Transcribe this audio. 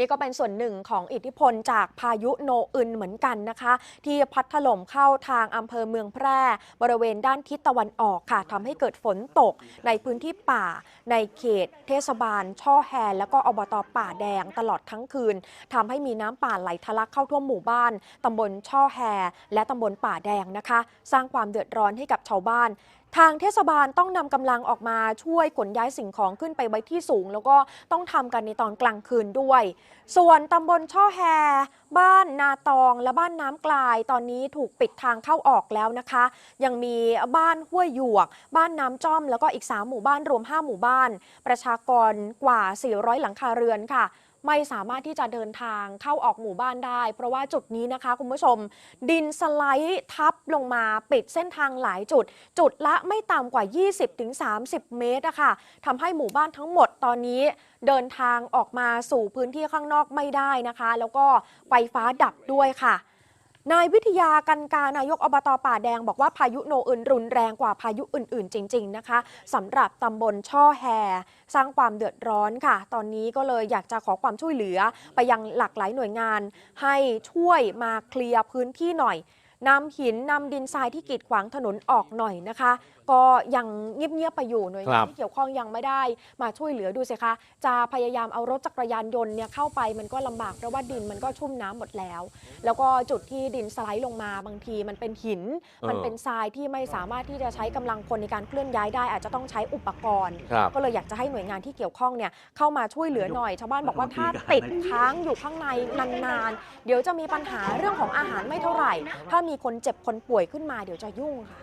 นี่ก็เป็นส่วนหนึ่งของอิทธิพลจากพายุโนอึนเหมือนกันนะคะ ที่พัดถล่มเข้าทางอำเภอเมืองแพร่ บริเวณด้านทิศตะวันออกค่ะทำให้เกิดฝนตกในพื้นที่ป่า ในเขต เทศบาล ช่อแฮแล้วก็อบตป่าแดงตลอดทั้งคืนทำให้มีน้ำป่าไหลทะลักเข้าท่วมหมู่บ้านตำบลช่อแฮและตำบลป่าแดงนะคะ สร้างความเดือดร้อนให้กับชาวบ้าน ทางเทศบาลต้องนำกำลังออกมาช่วยขนย้ายสิ่งของขึ้นไปไว้ที่สูง แล้วก็ต้องทำกันในตอนกลางคืนด้วย ส่วนตำบลช่อแฮ บ้านนาตองและบ้านน้ำกลาย ตอนนี้ถูกปิดทางเข้าออกแล้วนะคะ ยังมีบ้านห้วยหยวก บ้านน้ำจ้อม แล้วก็อีก 3 หมู่บ้านรวม 5 หมู่บ้าน ประชากรกว่า 400 หลังคาเรือนค่ะ ไม่สามารถที่จะเดินทางเข้าออกหมู่บ้านได้ เพราะว่าจุดนี้นะคะคุณผู้ชม ดินสไลด์ทับลงมาปิดเส้นทางหลายจุด จุดละไม่ต่ำกว่า 20-30 เมตรอะค่ะทำให้หมู่บ้านทั้งหมดตอนนี้เดินทางออกมาสู่พื้นที่ข้างนอกไม่ได้นะคะ แล้วก็ไฟฟ้าดับด้วยค่ะ นายวิทยากันการนายกอบตป่าแดงบอกว่าพายุโนอึนรุนแรงกว่าพายุอื่นๆ จริง ๆ นะคะสำหรับตำบลช่อแฮสร้างความเดือดร้อนค่ะ ตอนนี้ก็เลยอยากจะขอความช่วยเหลือ ไปยังหลากหลายหน่วยงาน ให้ช่วยมาเคลียร์พื้นที่หน่อย นำหินนำดินทรายที่กีดขวางถนนออกหน่อยนะคะ ก็ยังเงียบๆไปอยู่หน่วยคงารันบที่เกี่ยวข้องยังไม่ได้ มาช่วยเหลือดูสิคะจะพยายามเอารถจักรยานยนต์เนี่ยเข้าไปมันก็ลำบากเพราะว่าดินมันก็ชุ่มน้ำหมดแล้ว แล้วก็จุดที่ดินสไลด์ลงมาบางทีมันเป็นหิน มันเป็นทรายที่ไม่สามารถที่จะใช้กำลังคนในการเคลื่อนย้ายได้ อาจจะต้องใช้อุปกรณ์ครับก็เลยอยากจะให้หน่วยงานที่เกี่ยวข้องเนี่ยเข้ามาช่วยเหลือหน่อยชาวบ้านบอกว่าถ้าติดค้างอยู่ข้างในนานๆเดี๋ยวจะมีปัญหาเรื่องของอาหารไม่เท่าไหร่ถ้ามีคนเจ็บคนป่วยขึ้นมาเดี๋ยวจะยุ่งค่ะ